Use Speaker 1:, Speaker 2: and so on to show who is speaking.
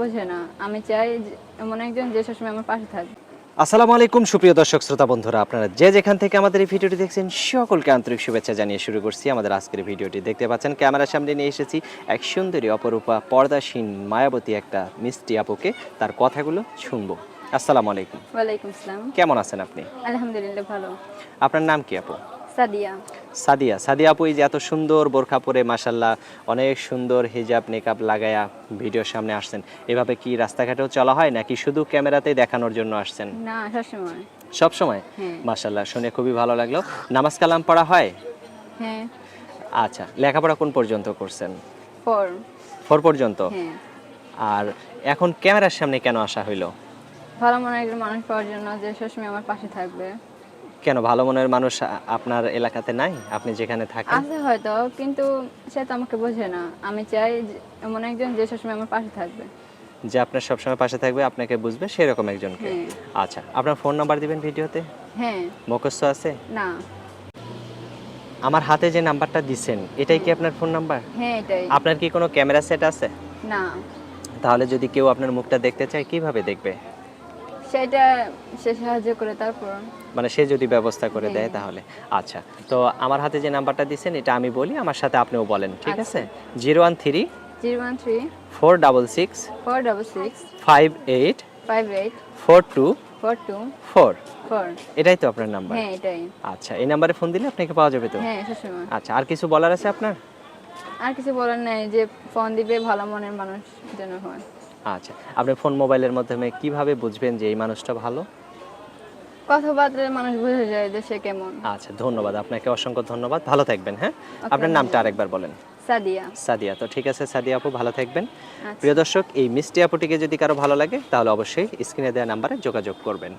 Speaker 1: বোঝে না। আমি চাই এমন একজন যে সবসময় আমার পাশে থাকবে।
Speaker 2: আসসালামু আলাইকুম সুপ্রিয় দর্শক শ্রোতা বন্ধুরা। আপনারা যে যেখান থেকে আমাদের এই ভিডিওটি দেখছেন সকলকে আন্তরিক শুভেচ্ছা জানিয়ে শুরু করছি আমাদের আজকের ভিডিওটি। দেখতে পাচ্ছেন ক্যামেরার সামনে নিয়ে এসেছি এক সুন্দরী অপরূপা পর্দাসীন মায়াবতী একটা মিষ্টি আপুকে। তার কথাগুলো শুনব। আসসালামু আলাইকুম।
Speaker 1: ওয়ালাইকুম আসসালাম।
Speaker 2: কেমন আছেন আপনি?
Speaker 1: আলহামদুলিল্লাহ ভালো।
Speaker 2: আপনার নাম কি আপু?
Speaker 1: সাদিয়া।
Speaker 2: সাদিয়া। সাদিয়া আপু এই যে এত সুন্দর বোরখা পরে মাসাল্লাহ অনেক সুন্দর হিজাব মেকআপ লাগায়া ভিডিওর সামনে আসছেন। এভাবে কি রাস্তাঘাটেও চলা হয় নাকি শুধু ক্যামেরাতেই দেখানোর জন্য আসছেন?
Speaker 1: না সবসময়।
Speaker 2: সব সময়?
Speaker 1: হ্যাঁ।
Speaker 2: মাশাল্লাহ শুনে খুবই ভালো লাগল। নামাজ কালাম পড়া হয়?
Speaker 1: হ্যাঁ।
Speaker 2: আচ্ছা লেখাপড়া কোন পর্যন্ত করছেন?
Speaker 1: ফর।
Speaker 2: ফোর পর্যন্ত?
Speaker 1: হ্যাঁ।
Speaker 2: আর এখন ক্যামেরার সামনে কেন আসা হইল?
Speaker 1: ভালো মনে একজন মানুষ পাওয়ার জন্য যে সবসময় আমার পাশে থাকবে।
Speaker 2: কেন? ভালো মনের মানুষ আপনার এলাকাতে নাই? আপনি যেখানে থাকেন?
Speaker 1: আছে হয়তো কিন্তু সে তো আমাকে বোঝে না। আমি চাই এমন একজন যে সবসময় আমার পাশে থাকবে।
Speaker 2: যে আপনার সবসময় পাশে থাকবে আপনাকে বুঝবে সেরকম একজনকে।
Speaker 1: হ্যাঁ।
Speaker 2: আচ্ছা আপনার ফোন নাম্বার দিবেন ভিডিওতে?
Speaker 1: হ্যাঁ।
Speaker 2: মুখস্থ আছে?
Speaker 1: না।
Speaker 2: আমার হাতে যে নাম্বারটা দিছেন এটাই কি আপনার ফোন নাম্বার?
Speaker 1: হ্যাঁ এটাই।
Speaker 2: আপনার কি কোনো ক্যামেরা সেট আছে?
Speaker 1: না।
Speaker 2: তাহলে যদি কেউ আপনার মুখটা দেখতে চায় কীভাবে দেখবে?
Speaker 1: সেটা সে সাহায্য করে তারপর?
Speaker 2: মানে সে যদি ব্যবস্থা করে দেয়। তাহলে। আচ্ছা তো আমার হাতে যে নাম্বারটা দিচ্ছেন এটা আমি বলি আমার সাথে আপনিও বলেন ঠিক
Speaker 1: আচ্ছা।
Speaker 2: আছে? Zero one three
Speaker 1: zero one three
Speaker 2: four double six
Speaker 1: four double six
Speaker 2: five eight
Speaker 1: five eight
Speaker 2: four two
Speaker 1: four two
Speaker 2: four.
Speaker 1: Four.
Speaker 2: এটাই তো আপনার নাম্বার?
Speaker 1: হ্যাঁ এটাই।
Speaker 2: আচ্ছা এই নাম্বারে ফোন দিলে আপনাকে পাওয়া যাবে তো?
Speaker 1: হ্যাঁ সবসময়
Speaker 2: আচ্ছা আর কিছু বলার আছে আপনার?
Speaker 1: আর কিছু বলার নাই যে ফোন দিবে ভালো মনের মানুষ যেন হয়।
Speaker 2: আচ্ছা আপনি ফোন মোবাইলের মাধ্যমে কীভাবে বুঝবেন যে এই মানুষটা ভালো?
Speaker 1: কথাবার্তায় মানুষ বুঝে যায় যে সে কেমন।
Speaker 2: আচ্ছা ধন্যবাদ। আপনাকে অসংখ্য ধন্যবাদ। ভালো থাকবেন হ্যাঁ? আপনার নামটা আরেকবার বলেন।
Speaker 1: সাদিয়া।
Speaker 2: সাদিয়া। তো ঠিক আছে সাদিয়া আপু ভালো থাকবেন।
Speaker 1: আচ্ছা।
Speaker 2: প্রিয় দর্শক এই মিষ্টি আপুটিকে যদি কারও ভালো লাগে তাহলে অবশ্যই স্ক্রিনে দেওয়া নাম্বারে যোগাযোগ করবেন।